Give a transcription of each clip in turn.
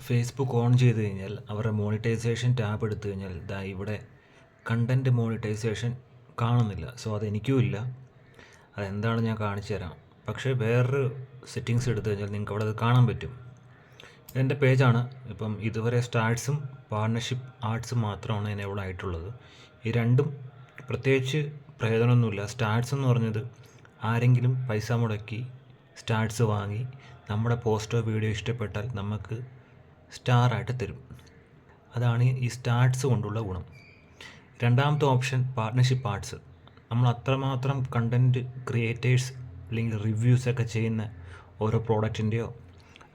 Facebook on ചെയ്ത് കഴിഞ്ഞാൽ അവരുടെ മോണിറ്റൈസേഷൻ ടാബ് എടുത്തു കഴിഞ്ഞാൽ ദാ ഇവിടെ കണ്ടന്റ് മോണിറ്റൈസേഷൻ കാണുന്നില്ല. സോ അതെനിക്കും ഇല്ല. അതെന്താണ് ഞാൻ കാണിച്ചു തരാം. പക്ഷേ വേറൊരു സെറ്റിങ്സ് എടുത്തു കഴിഞ്ഞാൽ നിങ്ങൾക്ക് അവിടെ അത് കാണാൻ പറ്റും. എന്റെ പേജാണ്. ഇപ്പം ഇതുവരെ സ്റ്റാർട്സും പാർട്ണർഷിപ്പ് ആർട്സും മാത്രമാണ് എനേബിൾ ആയിട്ടുള്ളത്. ഈ രണ്ടും പ്രത്യേകിച്ച് പ്രയോജനമൊന്നുമില്ല. സ്റ്റാർട്സ് എന്ന് പറഞ്ഞത് ആരെങ്കിലും പൈസ മുടക്കി സ്റ്റാർട്സ് വാങ്ങി നമ്മുടെ പോസ്റ്റോ വീഡിയോ ഇഷ്ടപ്പെട്ടാൽ നമുക്ക് സ്റ്റാറായിട്ട് തരും. അതാണ് ഈ സ്റ്റാർട്സ് കൊണ്ടുള്ള ഗുണം. രണ്ടാമത്തെ ഓപ്ഷൻ പാർട്ട്ണർഷിപ്പ് ആർട്സ്. നമ്മൾ അത്രമാത്രം കണ്ടന്റ് ക്രിയേറ്റേഴ്സ് അല്ലെങ്കിൽ റിവ്യൂസൊക്കെ ചെയ്യുന്ന ഓരോ പ്രോഡക്റ്റിന്റെയോ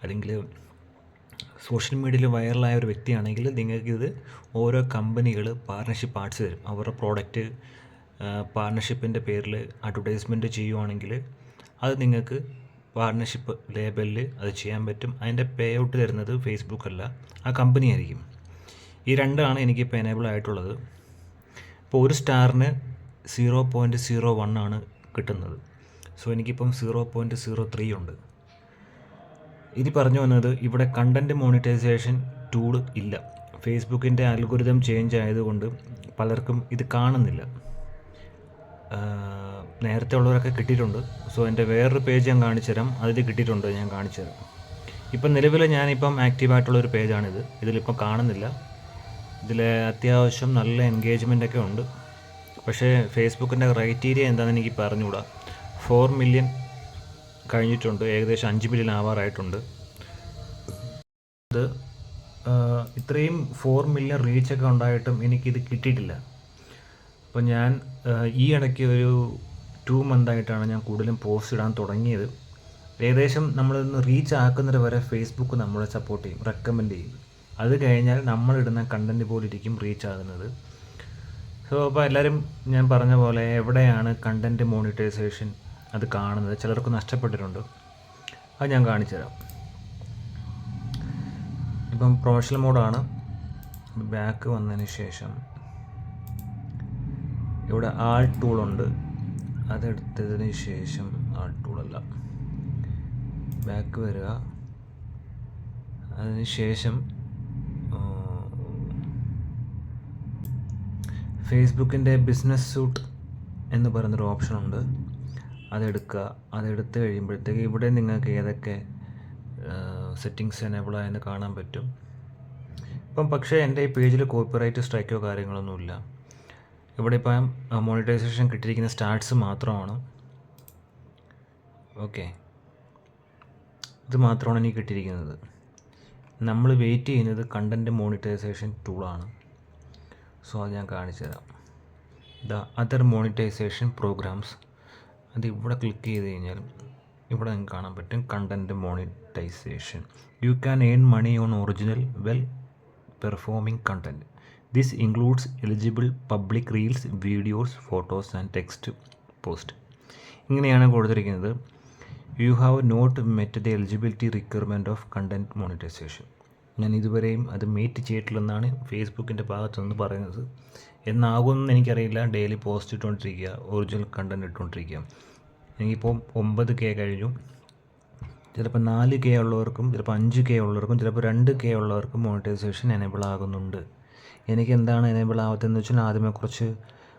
അല്ലെങ്കിൽ സോഷ്യൽ മീഡിയയിൽ വൈറലായ ഒരു വ്യക്തിയാണെങ്കിൽ നിങ്ങൾക്കിത് ഓരോ കമ്പനികൾ പാർട്ണർഷിപ്പ് ആർട്സ് തരും. അവരുടെ പ്രോഡക്റ്റ് പാർട്ണർഷിപ്പിന്റെ പേരിൽ അഡ്വർടൈസ്മെന്റ് ചെയ്യുവാണെങ്കിൽ അത് നിങ്ങൾക്ക് പാർട്ണർഷിപ്പ് ലേബലിൽ അത് ചെയ്യാൻ പറ്റും. അതിന്റെ പേ ഔട്ട് തരുന്നത് ഫേസ്ബുക്ക് അല്ല ആ കമ്പനി ആയിരിക്കും. ഈ രണ്ടാണ് എനിക്കിപ്പോൾ എനേബിൾ ആയിട്ടുള്ളത്. ഇപ്പോൾ ഒരു സ്റ്റാറിന് സീറോ പോയിന്റ് സീറോ വൺ ആണ് കിട്ടുന്നത്. സോ എനിക്കിപ്പം സീറോ പോയിന്റ് സീറോ ത്രീ ഉണ്ട്. ഇനി പറഞ്ഞു വന്നത് ഇവിടെ കണ്ടന്റ് മോണിറ്റൈസേഷൻ ടൂൾ ഇല്ല. ഫേസ്ബുക്കിന്റെ അൽഗുരിതം ചേഞ്ച് ആയതുകൊണ്ട് പലർക്കും ഇത് കാണുന്നില്ല. നേരത്തെ ഉള്ളവരൊക്കെ കിട്ടിയിട്ടുണ്ട്. സോ എന്റെ വേറൊരു പേജ് ഞാൻ കാണിച്ചു തരാം. അതിൽ കിട്ടിയിട്ടുണ്ട് ഞാൻ കാണിച്ചു തരാം. ഇപ്പം നിലവിൽ ഞാനിപ്പം ആക്റ്റീവായിട്ടുള്ളൊരു പേജാണിത് ഇതിലിപ്പം കാണുന്നില്ല. ഇതിൽ അത്യാവശ്യം നല്ല എൻഗേജ്മെന്റ് ഒക്കെ ഉണ്ട്. പക്ഷേ ഫേസ്ബുക്കിന്റെ ക്രൈറ്റീരിയ എന്താണെന്ന് എനിക്ക് പറഞ്ഞുകൂടാ. ഫോർ മില്യൺ കഴിഞ്ഞിട്ടുണ്ട്. ഏകദേശം അഞ്ച് മില്യൺ ആവാറായിട്ടുണ്ട്. ഇത് ഇത്രയും ഫോർ മില്യൺ റീച്ചൊക്കെ ഉണ്ടായിട്ടും എനിക്കിത് കിട്ടിയിട്ടില്ല. അപ്പോൾ ഞാൻ ഈ ഇടയ്ക്ക് ഒരു ടു മന്തായിട്ടാണ് ഞാൻ കൂടുതലും പോസ്റ്റ് ഇടാൻ തുടങ്ങിയത്. ഏകദേശം നമ്മളിന്ന് റീച്ച് ആക്കുന്നത് വരെ ഫേസ്ബുക്ക് നമ്മളെ സപ്പോർട്ട് ചെയ്യും റെക്കമെൻഡ് ചെയ്യും. അത് കഴിഞ്ഞാൽ നമ്മളിടുന്ന കണ്ടന്റ് പോലെ ഇരിക്കും റീച്ച് ആകുന്നത്. സോ അപ്പോൾ എല്ലാവരും ഞാൻ പറഞ്ഞ പോലെ എവിടെയാണ് കണ്ടന്റ് മോണിറ്റൈസേഷൻ അത് കാണുന്നത്? ചിലർക്ക് നഷ്ടപ്പെട്ടിട്ടുണ്ട്. അത് ഞാൻ കാണിച്ചു തരാം. ഇപ്പം പ്രൊഫഷണൽ മോഡാണ് ബാക്ക് വന്നതിന് ശേഷം ഇവിടെ ആൾ ടൂളുണ്ട് അതെടുത്തതിന് ശേഷം ആൾ ടൂളല്ല ബാക്ക് വരിക. അതിന് ശേഷം ഫേസ്ബുക്കിന്റെ ബിസിനസ് സൂട്ട് എന്ന് പറയുന്നൊരു ഓപ്ഷൻ ഉണ്ട്. അതെടുക്കുക. അതെടുത്ത് കഴിയുമ്പോഴത്തേക്ക് ഇവിടെ നിങ്ങൾക്ക് ഏതൊക്കെ സെറ്റിങ്സ് എനേബിൾ ആയെന്ന് കാണാൻ പറ്റും. ഇപ്പം പക്ഷേ എന്റെ ഈ പേജിൽ കോപ്പിറൈറ്റ് സ്ട്രൈക്കോ കാര്യങ്ങളൊന്നുമില്ല. ഇവിടെ ഇപ്പം മോണിറ്റൈസേഷൻ കിട്ടിയിരിക്കുന്ന സ്റ്റാർട്സ് മാത്രമാണ്. ഓക്കെ ഇത് മാത്രമാണ് എനിക്ക് കിട്ടിയിരിക്കുന്നത്. നമ്മൾ വെയിറ്റ് ചെയ്യുന്നത് കണ്ടന്റ് മോണിറ്റൈസേഷൻ ടൂളാണ് സോ അത് ഞാൻ കാണിച്ചു തരാം. ദ അതർ മോണിറ്റൈസേഷൻ പ്രോഗ്രാംസ് അത് ഇവിടെ ക്ലിക്ക് ചെയ്ത് കഴിഞ്ഞാൽ ഇവിടെ നിങ്ങൾക്ക് കാണാൻ പറ്റും content monetisation you can earn money on original well performing content this includes eligible public reels videos photos and text post ഇങ്ങനെയാണ് കൊടുത്തിരിക്കുന്നത്. You have not met the eligibility requirement of content monetisation ഞാൻ ഇതുവരെയും അത് meet ചെയ്തിട്ടില്ലെന്നാണ് ഫേസ്ബുക്കിന്റെ ഭാഗത്തു നിന്ന് പറയുന്നത്. എന്നാകുമെന്ന് എനിക്കറിയില്ല. ഡെയിലി പോസ്റ്റ് ഇട്ടുകൊണ്ടിരിക്കുക. ഒറിജിനൽ കണ്ടന്റ് ഇട്ടുകൊണ്ടിരിക്കുക. എനിക്കിപ്പോൾ ഒമ്പത് കെ കഴിഞ്ഞു. ചിലപ്പോൾ നാല് കെ ഉള്ളവർക്കും ചിലപ്പോൾ അഞ്ച് കെ ഉള്ളവർക്കും ചിലപ്പോൾ രണ്ട് കെ ഉള്ളവർക്കും മോണിറ്റൈസേഷൻ എനേബിൾ ആകുന്നുണ്ട്. എനിക്ക് എന്താണ് എനേബിൾ ആവാത്തതെന്ന് വെച്ചാൽ ആദ്യമേ കുറച്ച്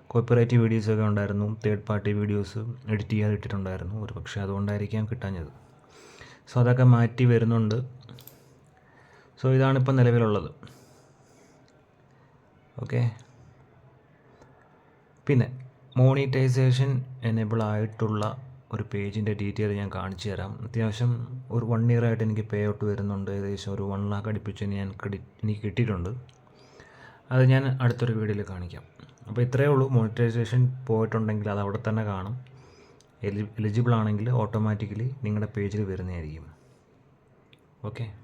കോപ്പിറൈറ്റ് വീഡിയോസൊക്കെ ഉണ്ടായിരുന്നു. തേർഡ് പാർട്ടി വീഡിയോസ് എഡിറ്റ് ചെയ്യാതെ ഇട്ടിട്ടുണ്ടായിരുന്നു. ഒരു പക്ഷേ അതുകൊണ്ടായിരിക്കാം കിട്ടാഞ്ഞത്. സോ അതൊക്കെ മാറ്റി വരുന്നുണ്ട്. സോ ഇതാണിപ്പോൾ നിലവിലുള്ളത്. ഓക്കെ പിന്നെ മോണിറ്റൈസേഷൻ എനേബിൾ ആയിട്ടുള്ള ഒരു പേജിന്റെ ഡീറ്റെയിൽ ഞാൻ കാണിച്ചു തരാം. അത്യാവശ്യം ഒരു വൺ ഇയർ ആയിട്ട് എനിക്ക് പേ ഔട്ട് വരുന്നുണ്ട്. ഏകദേശം ഒരു വൺ ലാക്ക് അടുപ്പിച്ച് ഞാൻ ക്രെഡിറ്റ് എനിക്ക് കിട്ടിയിട്ടുണ്ട്. അത് ഞാൻ അടുത്തൊരു വീഡിയോയിൽ കാണിക്കാം. അപ്പോൾ ഇത്രയേ ഉള്ളൂ. മോണിറ്റൈസേഷൻ പോയിട്ടുണ്ടെങ്കിൽ അത് അവിടെ തന്നെ കാണും. എലി എലിജിബിൾ ആണെങ്കിൽ ഓട്ടോമാറ്റിക്കലി നിങ്ങളുടെ പേജിൽ വരുന്നതായിരിക്കും. ഓക്കെ